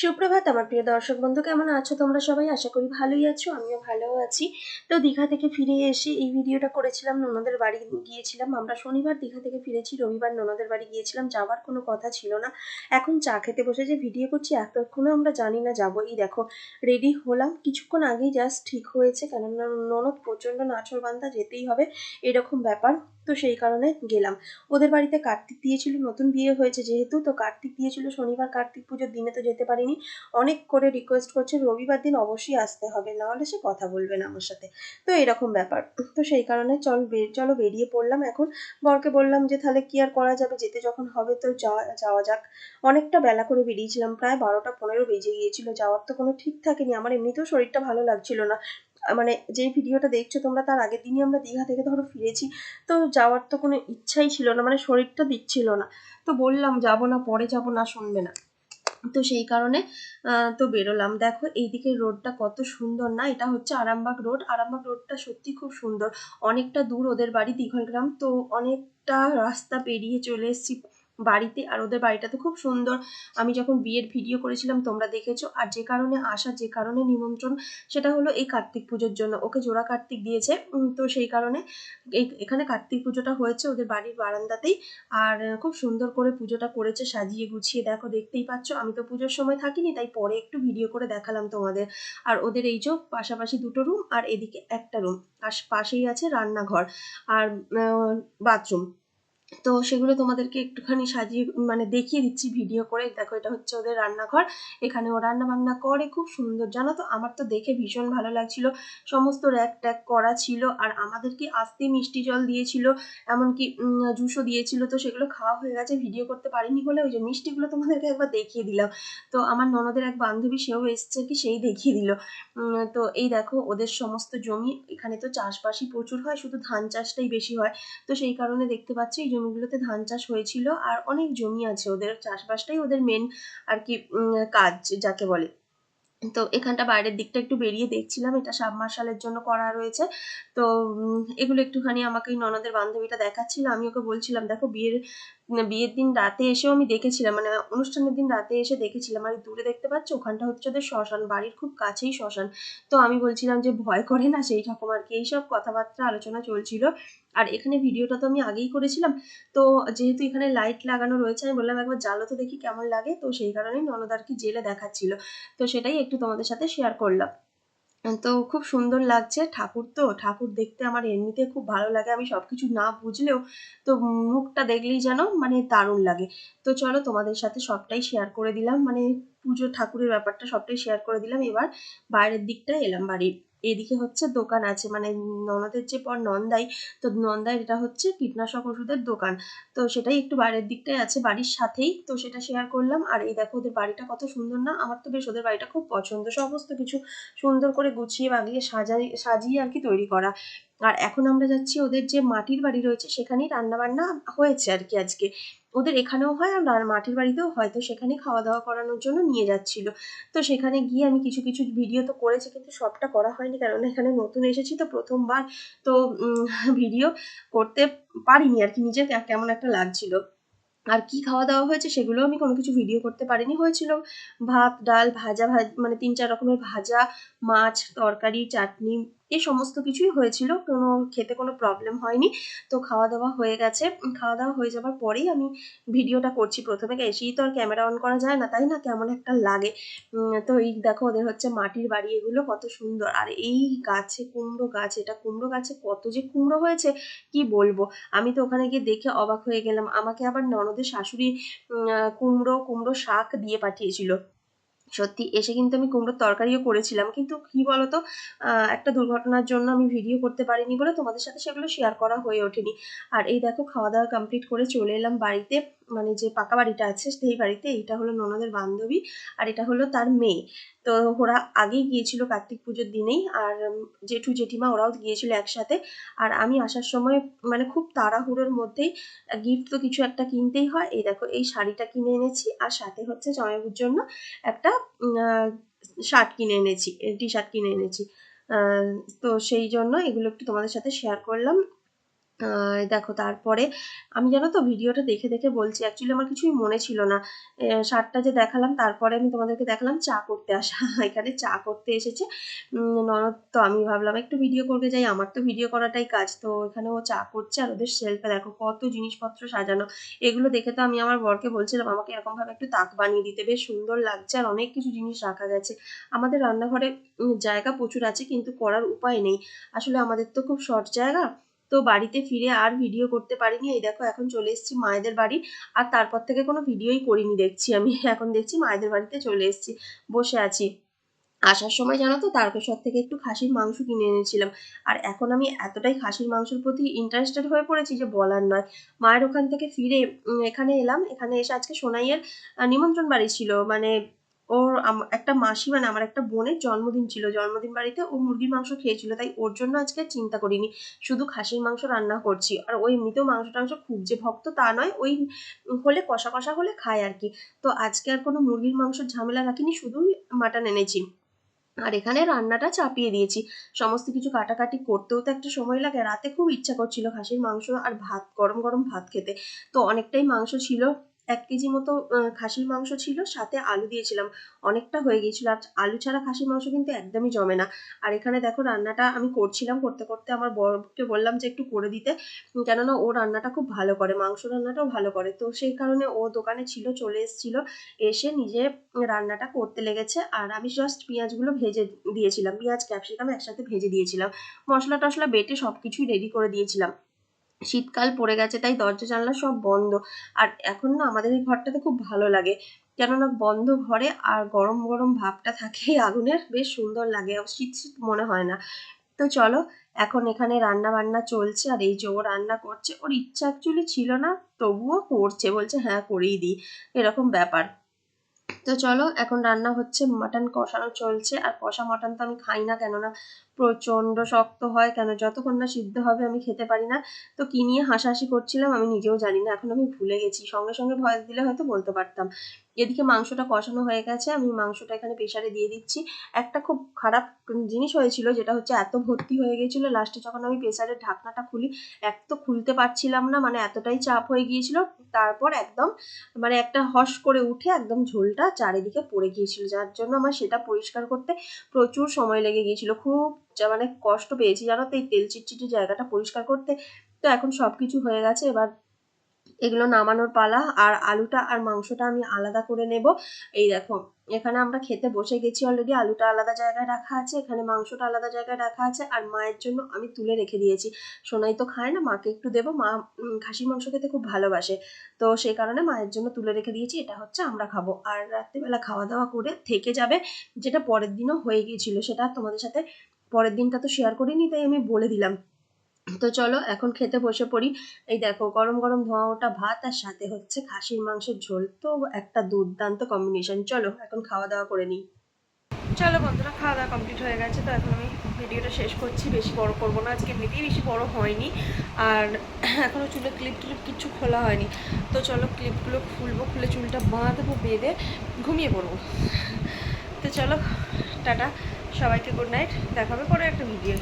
সুপ্রভাত, আমার প্রিয় দর্শক বন্ধু, কেমন আছো? তোমরা সবাই আশা করি ভালোই আছো, আমিও ভালো আছি। তো দীঘা থেকে ফিরে এসে এই ভিডিওটা করেছিলাম, ননদের বাড়ি গিয়েছিলাম। আমরা শনিবার দীঘা থেকে ফিরেছি, রবিবার ননদের বাড়ি গিয়েছিলাম, যাওয়ার কোনো কথা ছিল না। এখন চা খেতে বসে যে ভিডিও করছি, এতক্ষণও আমরা জানি না যাব এই দেখো রেডি হলাম। কিছুক্ষণ আগেই জাস্ট ঠিক হয়েছে, কেননা ননদ প্রচণ্ড নাচর বান্ধা যেতেই হবে, এরকম ব্যাপার। তো সেই কারণে গেলাম। ওদের বাড়িতে কার্তিক দিয়েছিল, নতুন বিয়ে হয়েছে যেহেতু, তো কার্তিক দিয়েছিল শনিবার কার্তিক পুজোর দিনে তো যেতে পারিনি। অনেক করে রিকোয়েস্ট করছে, রবিবার দিন অবশ্যই আসতে হবে নাহলে সে কথা বলবে না আমার সাথে। তো এরকম ব্যাপার। তো সেই কারণে চল চলো বেরিয়ে পড়লাম এখন। বরকে বললাম যে, তাহলে কি আর করা যাবে? যেতে যখন হবে তো যাওয়া যাওয়া যাক। অনেকটা বেলা করে বেরিয়েছিলাম, প্রায় বারোটা পনেরো বেজে গিয়েছিল, যাওয়ার তো কোনো ঠিক থাকেনি। আমার এমনিতেও শরীরটা ভালো লাগছিল না। মানে যেই ভিডিওটা দেখছ তোমরা তার আগের দিনই আমরা দীঘা থেকে ধরো ফিরেছি, তো যাওয়ার তো কোনো ইচ্ছাই ছিল না মানে শরীরটা দিচ্ছিল না। তো বললাম, যাব না, পরে যাব না, শুনবে না। তো সেই কারণে তো বেরোলাম। দেখো, এইদিকে রোডটা কত সুন্দর না, এটা হচ্ছে আরামবাগ রোড। আরামবাগ রোডটা সত্যি খুব সুন্দর। অনেকটা দূর ওদের বাড়ি দীঘলগ্রাম তো অনেকটা রাস্তা পেরিয়ে চলে এসেছি। বাড়িতে আর ওদের বাড়িটা তো খুব সুন্দর। আমি যখন বিয়ের ভিডিও করেছিলাম, তোমরা দেখেছ। আর যে কারণে আসা যে কারণে নিমন্ত্রণ, সেটা হলো এই কার্তিক পুজোর জন্য। ওকে জোড়া কার্তিক দিয়েছে। তো সেই কারণে এখানে কার্তিক পুজোটা হয়েছে ওদের বাড়ির বারান্দাতেই। আর খুব সুন্দর করে পুজোটা করেছে, সাজিয়ে গুছিয়ে। দেখো, দেখতেই পাচ্ছ, আমি তো পুজোর সময় থাকিনি, তাই পরে একটু ভিডিও করে দেখালাম তোমাদের। আর ওদের এই যে পাশাপাশি দুটো রুম আর এদিকে একটা রুম আর পাশেই আছে রান্নাঘর। আর বাথরুম তো সেগুলো তোমাদেরকে একটুখানি সাজিয়ে মানে দেখিয়ে দিচ্ছি ভিডিও করে। দেখো, এটা হচ্ছে ওদের রান্নাঘর। এখানে ও রান্না বান্না করে খুব সুন্দর। জানো তো, আমার তো দেখে ভীষণ ভালো লাগছিল। সমস্ত র্যাক ট্যাক করা ছিল আর আমাদেরকে আসতে মিষ্টি জল দিয়েছিল, এমনকি জুসও দিয়েছিল। তো সেগুলো খাওয়া হয়ে গেছে ভিডিও করতে পারিনি বলে ওই যে মিষ্টিগুলো তোমাদেরকে একবার দেখিয়ে দিলাম। তো আমার ননদের এক বান্ধবী, সেও এসছে কি সেই দেখিয়ে দিল। তো এই দেখো, ওদের সমস্ত জমি। এখানে তো চাষবাসই প্রচুর হয়, শুধু ধান চাষটাই বেশি হয়। তো সেই কারণে দেখতে পাচ্ছি, এই জমিগুলোতে ধান চাষ হয়েছিল আর অনেক জমি আছে ওদের, চাষবাসটাই ওদের মেন আর কি কাজ যাকে বলে। তো এখানটা বাইরের দিকটা একটু বেরিয়ে দেখছিলাম, এটা সাবমার্শালের জন্য করা রয়েছে। তো এগুলো একটুখানি আমাকে ননদের বান্ধবীটা দেখাচ্ছিল, আমি ওকে বলছিলাম, দেখো, বিয়ের বিয়ের দিন রাতে এসেও আমি দেখেছিলাম মানে অনুষ্ঠানের দিন রাতে এসে দেখেছিলাম, আর দূরে দেখতে পাচ্ছ, ওখানটা হচ্ছে ওদের শ্মশান, বাড়ির খুব কাছেই শ্মশান। তো আমি বলছিলাম যে, ভয় করে না সেই ঠাকুমার কি। এইসব কথাবার্তা আলোচনা চলছিল। আর এখানে ভিডিওটা তো আমি আগেই করেছিলাম। তো যেহেতু এখানে লাইট লাগানো রয়েছে, আমি বললাম একবার জালো তো দেখি কেমন লাগে। তো সেই কারণেই ননদ আর কি জেলে দেখাচ্ছিল। তো সেটাই একটু তোমাদের সাথে শেয়ার করলাম। তো খুব সুন্দর লাগছে ঠাকুর তো। ঠাকুর দেখতে আমার এমনিতে খুব ভালো লাগে। আমি সব কিছু না বুঝলেও তো মুখটা দেখলেই যেন মানে দারুণ লাগে। তো চলো তোমাদের সাথে সবটাই শেয়ার করে দিলাম। মানে পুজো ঠাকুরের ব্যাপারটা সবটাই শেয়ার করে দিলাম। এবার বাইরের দিকটা এলাম বাড়ির। এদিকে হচ্ছে দোকান আছে মানে ননদের যে পর নন্দাই, তো নন্দাই এটা হচ্ছে কীটনাশক ওষুধের দোকান। তো সেটাই একটু বাইরের দিকটাই আছে, বাড়ির সাথেই, তো সেটা শেয়ার করলাম। আর এই দেখো ওদের বাড়িটা কত সুন্দর না, আমার তো বেশ ওদের বাড়িটা খুব পছন্দ। সমস্ত কিছু সুন্দর করে গুছিয়ে বাগিয়ে সাজাই, সাজিয়ে আর কি তৈরি করা। আর এখন আমরা যাচ্ছি ওদের যে মাটির বাড়ি রয়েছে, সেখানেই রান্নাবান্না হয়েছে আর কি আজকে। ওদের এখানেও হয় আর মাটির বাড়িতেও হয়। তো সেখানেই খাওয়া দাওয়া করানোর জন্য নিয়ে যাচ্ছিল। তো সেখানে গিয়ে আমি কিছু কিছু ভিডিও তো করেছি কিন্তু সবটা করা হয়নি কারণ এখানে নতুন এসেছি তো প্রথমবার। তো ভিডিও করতে পারিনি আর কি নিজের কেমন একটা লাগছিল। আর কি খাওয়া দাওয়া হয়েছে সেগুলো আমি কোনো কিছু ভিডিও করতে পারিনি। হয়েছিল ভাত, ডাল, ভাজা, ভাজ মানে তিন, চার রকমের ভাজা, মাছ, তরকারি, চাটনি এই সমস্ত কিছুই হয়েছিল। কোনো খেতে কোনো প্রবলেম হয়নি। তো খাওয়া দাওয়া হয়ে গেছে। খাওয়া দাওয়া হয়ে যাওয়ার পরেই আমি ভিডিওটা করছি প্রথমে। এসেই তো আর ক্যামেরা অন করা যায় না। তাই না? কেমন একটা লাগে। তো এই দেখো, ওদের হচ্ছে মাটির বাড়ি এগুলো কত সুন্দর। আর এই গাছে কুমড়ো গাছ, এটা কুমড়ো গাছে কত যে কুমড়ো হয়েছে, কি বলব? আমি তো ওখানে গিয়ে দেখে অবাক হয়ে গেলাম। আমাকে আবার ননদের শাশুড়ি কুমড়ো কুমড়ো শাক দিয়ে পাঠিয়েছিল। সত্যি, এসে কিন্তু আমি কুমড়োর তরকারিও করেছিলাম। কিন্তু কি বলতো একটা দুর্ঘটনার জন্য আমি ভিডিও করতে পারিনি বলে তোমাদের সাথে সেগুলো শেয়ার করা হয়ে ওঠেনি। আর এই দেখো, খাওয়া দাওয়া কমপ্লিট করে চলে এলাম বাড়িতে। মানে যে পাকা বাড়িটা আছে সেই বাড়িতে এইটা হলো ননদের বান্ধবী আর এটা হলো তার মেয়ে। তো ওরা আগেই গিয়েছিল কার্তিক পুজোর দিনেই আর জেঠু জেঠিমা ওরাও গিয়েছিল একসাথে। আর আমি আসার সময় মানে খুব তাড়াহুড়োর মধ্যেই গিফট তো কিছু একটা কিনতেই হয়। এই দেখো, এই শাড়িটা কিনে এনেছি আর সাথে হচ্ছে জয়বুর জন্য একটা শার্ট কিনে এনেছি টি শার্ট কিনে এনেছি। তো সেই জন্য এগুলো একটু তোমাদের সাথে শেয়ার করলাম। দেখো তারপরে আমি জানো তো ভিডিওটা দেখে দেখে বলছি অ্যাকচুয়ালি আমার কিছুই মনে ছিল না। শার্টটা যে দেখালাম, তারপরে আমি তোমাদেরকে দেখালাম চা করতে আসা। এখানে চা করতে এসেছে। ননদ তো আমি ভাবলাম একটু ভিডিও করতে যাই, আমার তো ভিডিও করাটাই কাজ। তো এখানে ও চা করছে আর ওদের শেলফে দেখো কত জিনিসপত্র সাজানো। এগুলো দেখে তো আমি আমার বরকে বলছিলাম, আমাকে এরকমভাবে একটু তাক বানিয়ে দিতে। বেশ সুন্দর লাগছে আর অনেক কিছু জিনিস রাখা গেছে। আমাদের রান্নাঘরে জায়গা প্রচুর আছে, কিন্তু করার উপায় নেই। আসলে আমাদের তো খুব শর্ট জায়গা। তো বাড়িতে ফিরে আর ভিডিও করতে পারিনি। এই দেখো, এখন চলে এসেছি মায়েদের বাড়ি। আর তারপর থেকে কোনো ভিডিওই করিনি দেখছি আমি। এখন দেখছি মায়েদের বাড়িতে চলে এসেছি, বসে আছি। আসার সময় জানো তো তারকেশ্বর থেকে একটু খাসির মাংস কিনে এনেছিলাম। আর এখন আমি এতটাই খাসির মাংসের প্রতি ইন্টারেস্টেড হয়ে পড়েছি যে বলার নয়। মায়ের ওখান থেকে ফিরে এখানে এলাম। এখানে এসে আজকে সোনাইয়ের নিমন্ত্রণ বাড়ি ছিল। মানে ওর একটা মাসি মানে আমার একটা বোনের জন্মদিন ছিল। জন্মদিন বাড়িতে ও মুরগির মাংস খেয়েছিল, তাই ওর জন্য আজকে চিন্তা করিনি। শুধু খাসির মাংস রান্না করছি। আর ওই এমনিতেও মাংস টাংস খুব যে ভক্ত তা নয়, ওই হলে কষা কষা হলে খায় আর কি। তো আজকে আর কোনো মুরগির মাংসের ঝামেলা রাখিনি, শুধুই মাটন এনেছি। আর এখানে রান্নাটা চাপিয়ে দিয়েছি। সমস্ত কিছু কাটাকাটি করতেও তো একটা সময় লাগে। রাতে খুব ইচ্ছা করছিল খাসির মাংস আর ভাত, গরম গরম ভাত খেতে। তো অনেকটাই মাংস ছিল। এক কেজি মতো খাসির মাংস ছিল, সাথে আলু দিয়েছিলাম। অনেকটা হয়ে গিয়েছিল, আর আলু ছাড়া খাসির মাংস কিন্তু একদমই জমে না। আর এখানে দেখো রান্নাটা আমি করছিলাম, করতে করতে আমার বরকে বললাম যে একটু করে দিতে, কেননা ও রান্নাটা খুব ভালো করে, মাংস রান্নাটাও ভালো করে। তো সেই কারণে ও দোকানে ছিল, চলে এসেছিল, এসে নিজে রান্নাটা করতে লেগেছে। আর আমি জাস্ট পেঁয়াজগুলো ভেজে দিয়েছিলাম, পেঁয়াজ ক্যাপসিকাম একসাথে ভেজে দিয়েছিলাম। মশলা টশলা বেটে সব কিছুই রেডি করে দিয়েছিলাম। শীতকাল পড়ে গেছে, তাই দরজা, জানলা সব বন্ধ। আর এখন না আমাদের এই ঘরটাতে খুব ভালো লাগে। কেননা বন্ধ ঘরে আর গরম গরম ভাবটা থাকে আগুনের, বেশ সুন্দর লাগে, শীত শীত মনে হয় না। তো চলো, এখন এখানে রান্না বান্না চলছে আর এই যে ও রান্না করছে, ওর ইচ্ছা অ্যাকচুয়ালি ছিল না, তবুও করছে, বলছে হ্যাঁ করেই দিই। এরকম ব্যাপার। তো চলো, এখন রান্না হচ্ছে মাটন কষানো চলছে। আর কষা মাটন তো আমি খাই না কেননা প্রচণ্ড শক্ত হয় কেন, যতক্ষণ না সিদ্ধ হবে আমি খেতে পারি না। তো কি নিয়ে হাসাহাসি করছিলাম আমি নিজেও জানি না, এখন আমি ভুলে গেছি। সঙ্গে সঙ্গে ভয়েস দিলে হয়তো বলতে পারতাম। এদিকে মাংসটা কষানো হয়ে গেছে, আমি মাংসটা এখানে প্রেশারে দিয়ে দিচ্ছি। একটা খুব খারাপ জিনিস হয়েছিল, যেটা হচ্ছে এত ভর্তি হয়ে গিয়েছিল লাস্টে যখন আমি প্রেশারের ঢাকনাটা খুলি, এক তো খুলতে পারছিলাম না মানে এতটাই চাপ হয়ে গিয়েছিল, তারপর একদম মানে একটা হস করে উঠে একদম ঝোলটা চারিদিকে পড়ে গিয়েছিল, যার জন্য আমার সেটা পরিষ্কার করতে প্রচুর সময় লেগে গিয়েছিল। খুব মানে কষ্ট পেয়েছি, জানো তো এই তেল চিটচিটে জায়গাটা পরিষ্কার করতে। তো এখন সব কিছু হয়ে গেছে, এবার এগুলো নামানোর পালা, আর আলুটা আর মাংসটা আমি আলাদা করে নেব। এই দেখো, এখানে আমরা খেতে বসে গেছি অলরেডি আলুটা আলাদা জায়গায় রাখা আছে, এখানে মাংসটা আলাদা জায়গায় রাখা আছে, আর মায়ের জন্য আমি তুলে রেখে দিয়েছি। সোনাই তো খায় না, মাকে একটু দেবো, মা খাসির মাংস খেতে খুব ভালোবাসে। তো সেই কারণে মায়ের জন্য তুলে রেখে দিয়েছি, এটা হচ্ছে আমরা খাব। আর রাত্রিবেলা খাওয়া দাওয়া করে থেকে যাবে, যেটা পরের দিনও হয়ে গিয়েছিল, সেটা তোমাদের সাথে পরের দিনটা তো শেয়ার করিনি, তাই আমি বলে দিলাম। তো চলো এখন খেতে বসে পড়ি। এই দেখো, গরম গরম ধোঁয়া ওঠা ভাত আর সাথে হচ্ছে খাসির মাংসের ঝোল। তো একটা দুর্দান্ত কম্বিনেশন চলো এখন খাওয়া দাওয়া করে নিই। চলো বন্ধুরা, খাওয়া দাওয়া কমপ্লিট হয়ে গেছে। তো এখন আমি ভিডিওটা শেষ করছি। বেশি বড় করব না। আজকে এমনিতেই বেশি বড় হয়নি। আর এখনও চুলে ক্লিপ ক্লিপ কিছু খোলা হয়নি। তো চলো ক্লিপগুলো খুলবো, খুলে চুলটা বাঁধবো, বেঁধে ঘুমিয়ে পড়ব। তো চলো, টাটা। সবাইকে গুড নাইট দেখাবে পরে একটা ভিডিও